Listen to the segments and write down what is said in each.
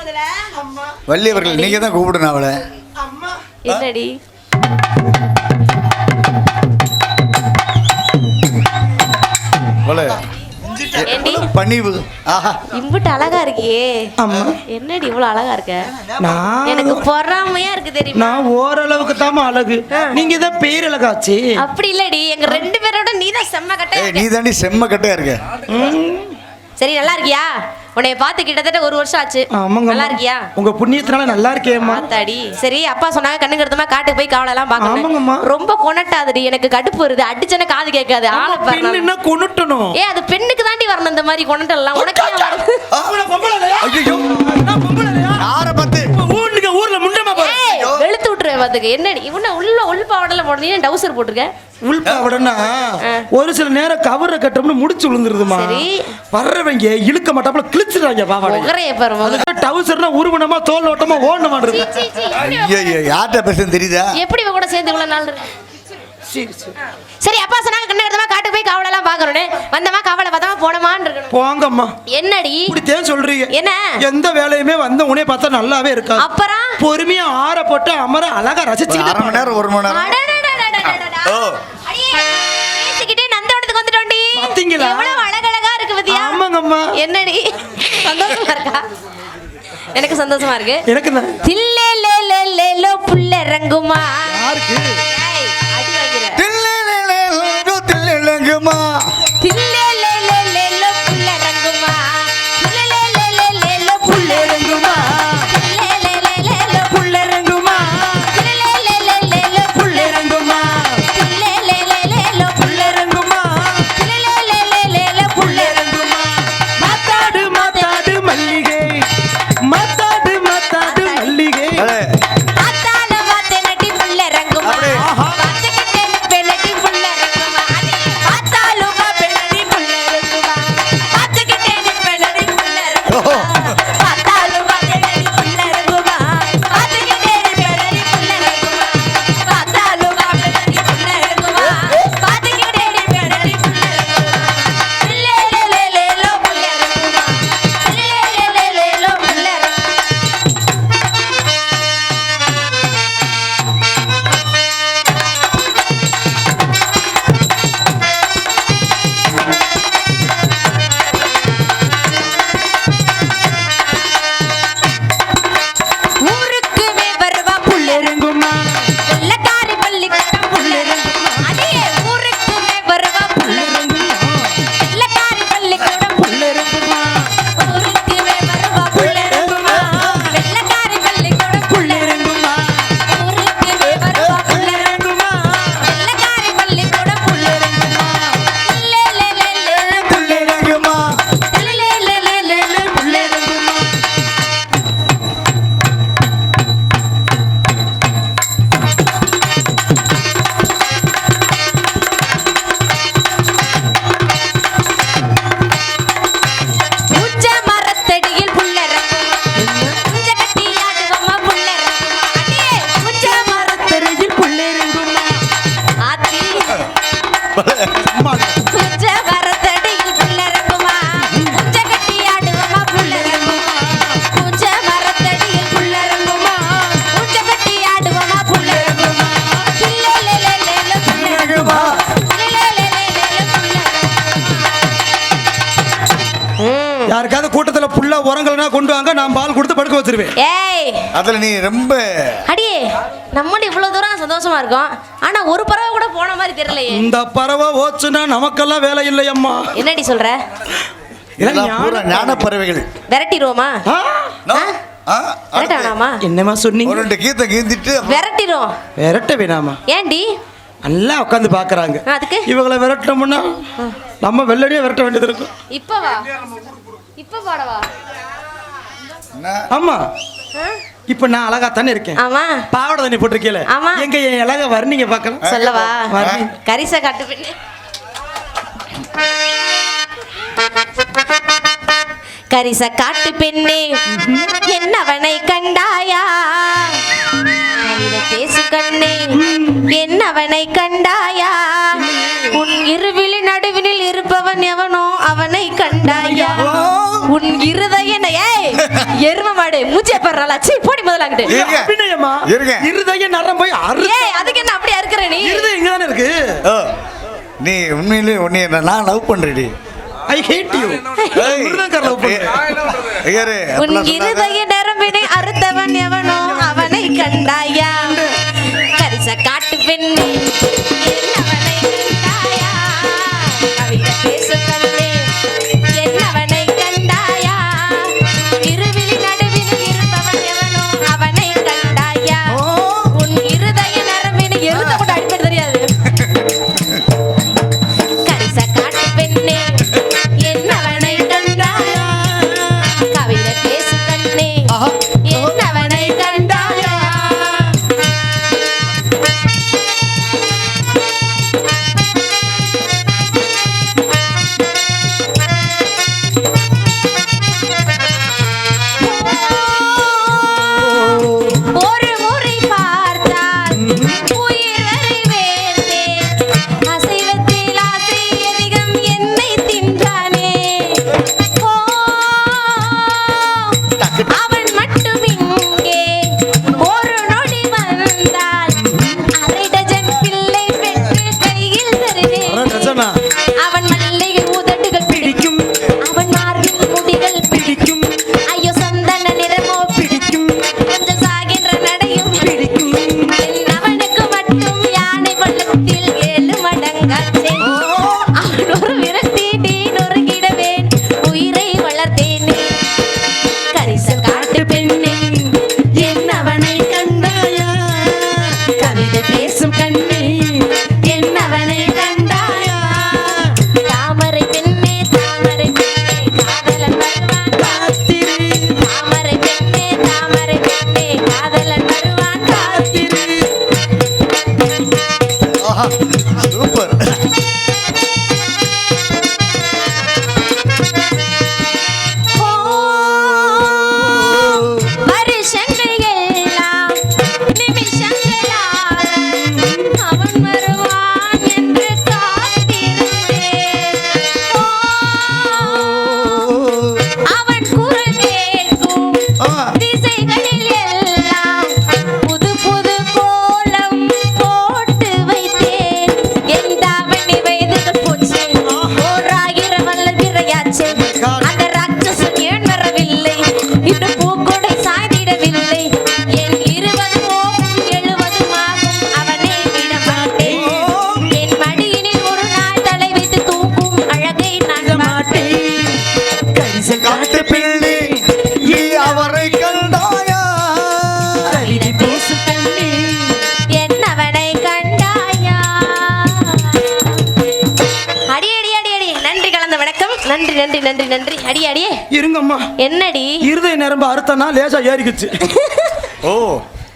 நீ வள்ளி அவர்கள் நீங்க தான் கூப்பிடணும் அவளை. என்னடி? பணிவு. ஆஹா. இம்புட்டு அழகா இருக்கியே. என்னடி இவ்வளவு அழகா இருக்க? நான் எனக்கு பொறாமையா இருக்கு தெரியுமா? நான் ஓரளவுக்கு தாமா அழகு. நீங்க தான் பேரழகாச்சு. அப்படி இல்லடி. எங்க ரெண்டு பேரோட நீதான் செம்ம கட்ட ஏய் நீ தாண்டி செம்ம கட்டையா இருக்க? சரி நல்லா இருக்கியா? உன்னைய பார்த்து கிட்டத்தட்ட ஒரு வருஷம் ஆச்சு. ஆமாங்க நல்லா இருக்கியா உங்க புண்ணியத்தினால நல்லா இருக்கேம்மா பார்த்தாடி சரி அப்பா சொன்னாங்க கண்ணு கருத்தமா காட்டுக்கு போய் காவலை எல்லாம் ஆமாங்கம்மா. பார்க்கணும் ரொம்ப கொனட்டாதடி எனக்கு கடுப்பு வருது. அடிச்சன காது கேட்காது. ஆளை பாரு பெண் என்ன கொண்டுட்டணும் ஏ அது பெண்ணுக்கு தாண்டி வரணும் இந்த மாதிரி கொனட்டெல்லாம். உனக்கு? ஐயோ! யாரை பார்த்து பாத்துக்க. என்னடி? இவன உள்ள உள் பாவடல போடுறீங்க டவுசர் போட்டிருக்க? உள்பாவடனா ஒரு சில நேரம் கவர கட்டம்னு முடிச்சு விழுந்துருதுமா சரி. வர்றவங்க இழுக்க மாட்டாப்புல கிழிச்சிடுறாங்க பாவாடை. முகரைய பாரு முகரை. அதுக்கு டவுசர்னா உருவனமா தோல் ஓட்டமா ஓடணுமா ஐயோ ஐயோ யார்கிட்ட பேசுன்னு தெரியுதா? எப்படி இவ கூட சேர்ந்து இவ்வளவு நாள் இருக்கு? சரி சரி சரி அப்பா சொன்னாங்க கண்ணு கருத்தமா கவலைலாம் பார்க்கணும்னு வந்தமா கவலை பார்த்தா போனமான்னு போங்கம்மா. என்னடி? இப்படித்தான் சொல்றீங்க. என்ன? எந்த வேலையுமே வந்த உனே பார்த்தா நல்லாவே இருக்காது. அப்புறம் பொறுமையா ஆற போட்டு அமர அழகா ரசிச்சு அரை மணி நேரம் ஒரு மணி நேரம். பேசிக்கிட்டே நந்தவனத்துக்கு வந்துட்டோம்டி பாத்தீங்களா எவ்வளவு அழகழகா இருக்கு பத்தியா ஆமாங்கம்மா என்னடி சந்தோஷமா இருக்கா எனக்கு சந்தோஷமா இருக்கு எனக்கு தான் லே இல்ல இல்ல லோ புள்ள இறங்குமா யாருக்கு நான் பால் கொடுத்து படுக்க வச்சிருவேன். ஏய். அதுல நீ ரொம்ப அடியே நம்மளும் இவ்வளவு தூரம் சந்தோஷமா இருக்கோம். ஆனா ஒரு பறவை கூட போன மாதிரி தெரியலையே. இந்த பறவை ஓச்சுனா நமக்கெல்லாம் வேலை இல்லையம்மா என்னடி சொல்ற? ஞான பறவைகள் விரட்டிடுவோமா? என்னம்மா சொன்னீங்க? ஒரு ரெண்டு கீத்தை கீந்திட்டு அப்புறம் விரட்டிடுவோம். விரட்ட வேணாமா? ஏன்டி? நல்லா உட்காந்து பாக்குறாங்க அதுக்கு? இவங்களை விரட்டணும்னா நம்ம வெள்ளடியா விரட்ட வேண்டியது இருக்கும். இப்ப வா. இப்ப பாடவா? ஆமா? இப்ப நான் அழகா தானே இருக்கேன். ஆமா. பாவாடை தண்ணி போட்டிருக்கீல ஆமா. எங்க என் அழகா வர்ணீங்க பார்க்கலாம் சொல்லவா? கரிசா காட்டு பெண்ணு கரிச காட்டு பெண்ணே என்னவனை கண்டாயா? பேசு கண்ணே என்னவனை கண்டாயா? உன் இருவிழி நடுவினில் இருப்பவன் எவனோ அவனை கண்டாயா? உன் இருதய ஏய் எரும மாடு மூச்சிய பர்றாளா சீ போடி முதல்ல அங்கிட்டு. அபிநயமா இருங்க. இருதய நரம் போய் அறு ஏய் அதுக்கு என்ன அப்படியே இருக்கிற நீ இருதயம் இங்க தானே இருக்கு ஓ, நீ உண்மையிலே உன்னை நான் லவ் பண்றேடி ஐ ஹேட் யூ ஏய். மிருதங்கர் லவ் பண்றேன் ஐயரே, உன். இருதய நரம்பினை அறுத்தவன் எவனோ அவனை கண்டாயா கரிச காட்டு பெண்ணே நன்றி நன்றி நன்றி நன்றி. அடி அடியே. இருங்கம்மா. என்னடி? இருதய நரம்பு அறுத்தனா லேசா ஏறிக்குச்சு. ஓ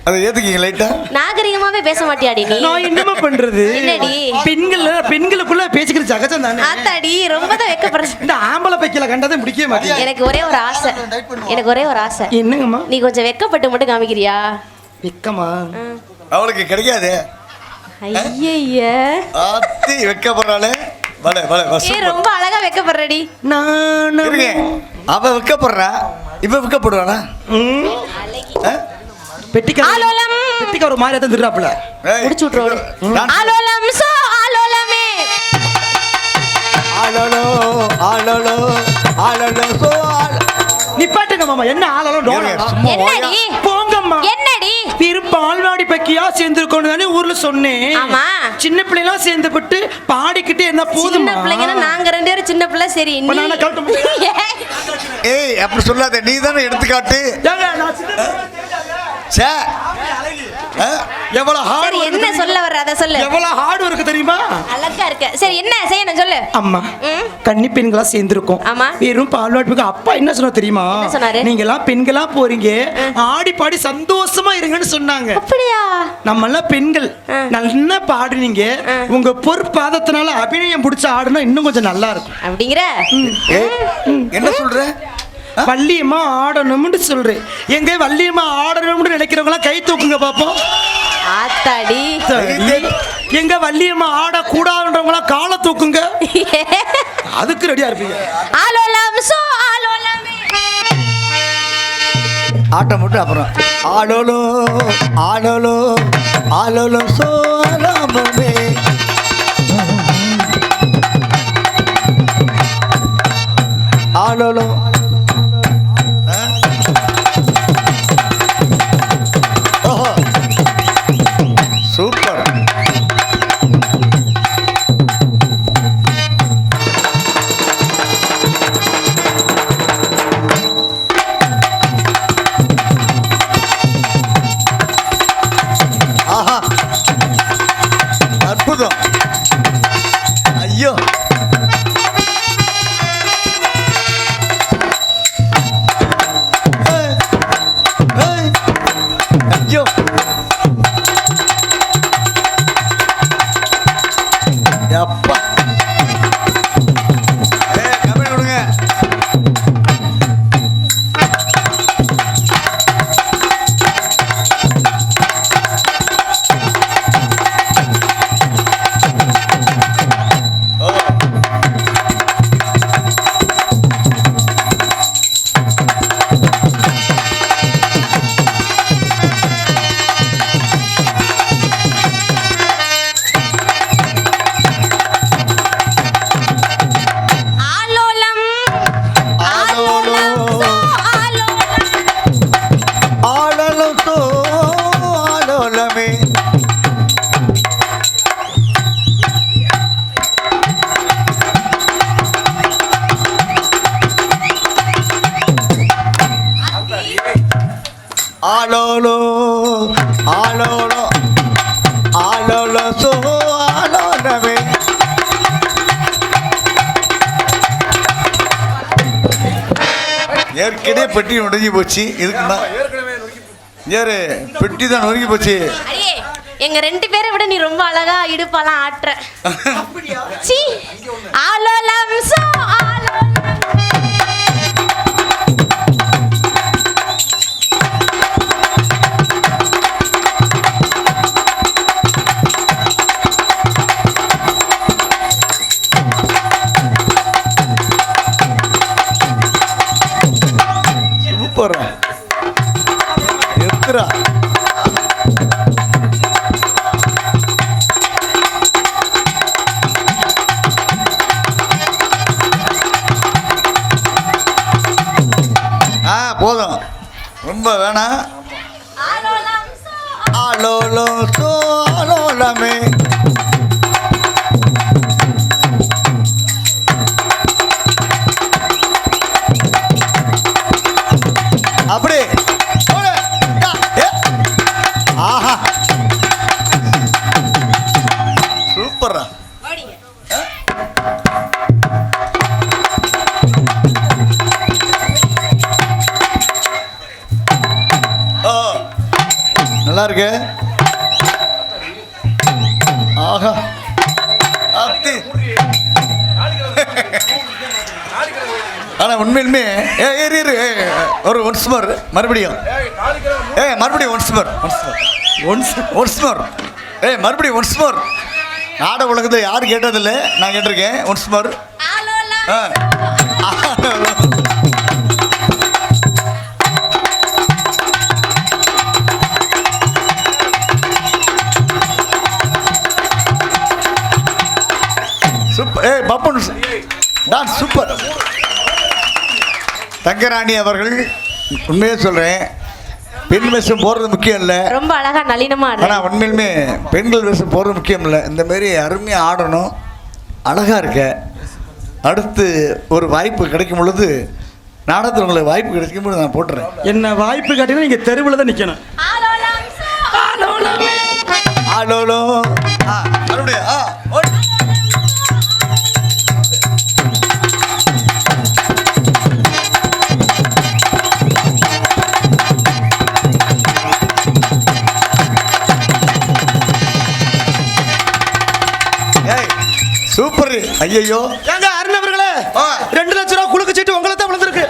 அதை ஏத்துக்கீங்க லைட்டா நாகரிகமாவே பேச மாட்டியாடி நீ? நான் என்னமா பண்றது? என்னடி? பெண்கள் பெண்களுக்குள்ள பேசிக்கிற சகஜம் தானே ஆத்தாடி ரொம்ப தான் வெக்கப்படுற இந்த ஆம்பளை பைக்கில கண்டதை முடிக்கவே மாட்டேன் எனக்கு ஒரே ஒரு ஆசை. எனக்கு ஒரே ஒரு ஆசை. என்னங்கம்மா? நீ கொஞ்சம் வெக்கப்பட்டு மட்டும் காமிக்கிறியா? வெக்கமா? அவளுக்கு கிடைக்காது. ஐயய்ய ஆத்தி வைக்கப்படுறாளே. வல வல ஏ வசம் ரொம்ப அழகா வெக்கப்படுறடி. நான் இருங்க. அவ வைக்கப்படுறா? இவ ஆ? பெட்டிக்கார ஆலோலம். பெட்டிக்கார ஒரு மாதிரி தான் திருறாப்புல ஏய், முடிச்சு நான் ஆலோலம் சோ ஆலோலமே. ஆளலோ ஆளலோ ஆளலோ சோ ஆள நிப்பாட்டுங்க மாமா என்ன டோனா சும்மா என்னடி? போங்கம்மா என்னடி? திரு பால்வாடி பக்கியா சேர்ந்துருக்கோன்னு தானே ஊர்ல சொன்னேன். ஆமா. சின்ன பிள்ளைலாம் சேர்ந்து விட்டு பாடிக்கிட்டு என்ன சின்ன போதுமா? பிள்ளைங்கன்னா நாங்க ரெண்டு பேரும் சின்ன பிள்ளை சரி ஏய். அப்படி சொல்லாத நீ தானே எடுத்துக்காட்டு ஏங்க, நான் சின்ன சே ஆ? எவ்வளவு சரி ஹார்ட் என்ன சொல்ல. வர்ற அத சொல்லு எவ்வளவு ஹார்ட் ஒர்க் தெரியுமா? அழகா இருக்க. சரி என்ன செய்யணும் சொல்லு. அம்மா. கன்னி பெண்களா சேர்ந்திருக்கோம். ஆமா. வெறும் பால்வாடி பக்கம் அப்பா என்ன சொன்னா தெரியுமா? நீங்க எல்லாம் பெண்களா போறீங்க. ஆடி பாடி சந்தோஷமா இருங்கன்னு சொன்னாங்க. அப்படியா? நம்ம எல்லாம் பெண்கள். நல்லா பாடுனீங்க உங்க பொற்பாதத்தினால அபிநயம் பிடிச்ச ஆடுனா இன்னும் கொஞ்சம் நல்லா இருக்கும். அப்படிங்கிற? என்ன சொல்ற? வள்ளியம்மா ஆடணும்னு சொல்றேன். எங்க வள்ளியம்மா ஆடணும்னு நினைக்கிறவங்க கை தூக்குங்க பாப்போம். ஆத்தாடி. எங்க வள்ளியம்மா ஆட கூடாதுன்றவங்களா காலை தூக்குங்க? அதுக்கு ரெடியா இருப்பீங்க. ஆலோலம் சோ ஆலோலம். ஆட்டம் போட்டு அப்புறம். ஆலோலோ ஆலோலோ ஆலோலோ சோலமே ஆலோலோ பெட்டி நொடுங்கி போச்சு. இதுக்கு தான் ஏறு பெட்டி தான் நொறுங்கி போச்சு. அடியே எங்க ரெண்டு பேரை விட நீ ரொம்ப அழகா இடுப்பாலாம் ஆட்டுற. சீ ஆலோலம் சோ நல்லா இருக்கு ஆஹா. அத்தி. ஆனா உண்மையிலுமே ஏ ஏறு ஏ, ஒரு ஒன்ஸ் மோர் மறுபடியும். ஏ மறுபடியும் once more once more once once more ஏ மறுபடியும் ஒன்ஸ் மோர் நாடக உலகத்தில் யாரும் கேட்டதில்ல. நான் கேட்டிருக்கேன். ஒன்ஸ் மோர் ஆ. தங்கராணி அவர்கள் உண்மையே சொல்கிறேன் பெண் வேஷம் போடுறது முக்கியம் இல்லை. ரொம்ப அழகா நளினமா ஆடுற ஆனால் உண்மையிலுமே பெண்கள் வேஷம் போடுறது முக்கியம் இல்லை. இந்த மாதிரி அருமையாக ஆடணும். அழகாக இருக்க. அடுத்து ஒரு வாய்ப்பு கிடைக்கும் பொழுது நாடகத்தில் உங்களுக்கு வாய்ப்பு கிடைக்கும் பொழுது நான் போட்டுறேன். என்ன வாய்ப்பு காட்டினா நீங்க தெருவில் தான் ஆலோலம். ஆலோலோ ஆ மறுபடியும் ஆ ஐயையோ. ஏங்க அருணவர்களே. ரெண்டு லட்ச ரூபா குலுக்கு சீட்டு உங்களை தான் விழுந்திருக்கு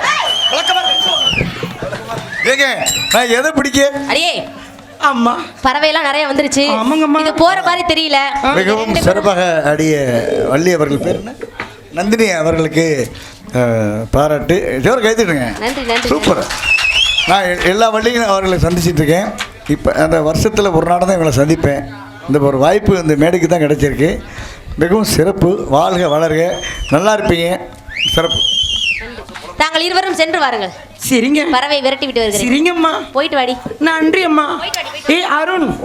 ஏங்க நான் எதை பிடிக்க? அடியே ஆமா பறவையெல்லாம் நிறைய வந்துருச்சு. இது போற மாதிரி தெரியல. மிகவும் சிறப்பாக ஆடிய வள்ளி அவர்கள் பேர் என்ன? நந்தினி அவர்களுக்கு பாராட்டு. ஜோர் கைத்திடுங்க நன்றி, நன்றி. சூப்பர். நான் எல்லா வள்ளியும் அவர்களை சந்திச்சிட்டு இருக்கேன். இப்போ அந்த வருஷத்தில் ஒரு நாள் தான் இவங்களை சந்திப்பேன். இந்த ஒரு வாய்ப்பு இந்த மேடைக்கு தான் கிடைச்சிருக்கு. மிகவும் சிறப்பு. வாழ்க வளர்க. நல்லா இருப்பீங்க. சிறப்பு. தாங்கள் இருவரும் சென்று வாருங்கள். சரிங்க. பறவை விரட்டி விட்டு வருகிறேன். சரிங்கம்மா. போயிட்டு வாடி. நன்றி அம்மா ஏ அருண்.